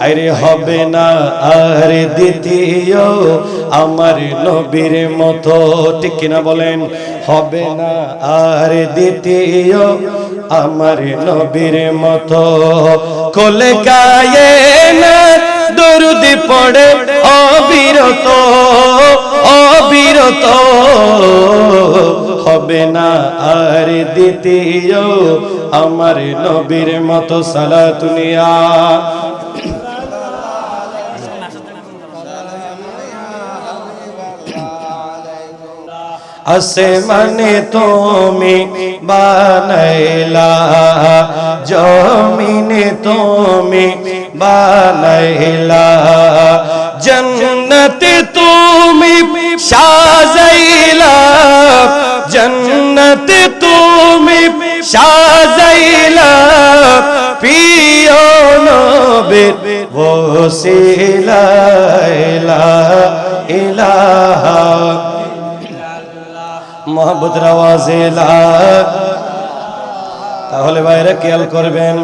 আরে হবে না আর দ্বিতীয় আমার নবীর মতো। ঠিক কিনা বলেন? হবে না আর দ্বিতীয় আমার নবীর মতো। কোলে গায়ে না দরুদি পড়ে, অবিরত অবিরত। হবে না আর দ্বিতীয় আমার নবীর মতো সালাতুনিয়া আসমানে তুমি বানাইলা জমিনে তুমি বানাইলা জন্নতে তুমি সাজাইলা জন্নতে তুমি সাজাইলা প্রিয় নবীর ওসিলা ইলাহা মোহাম্মদ রাওয়াজেলা তাহলে বাইরে খেয়াল করবেন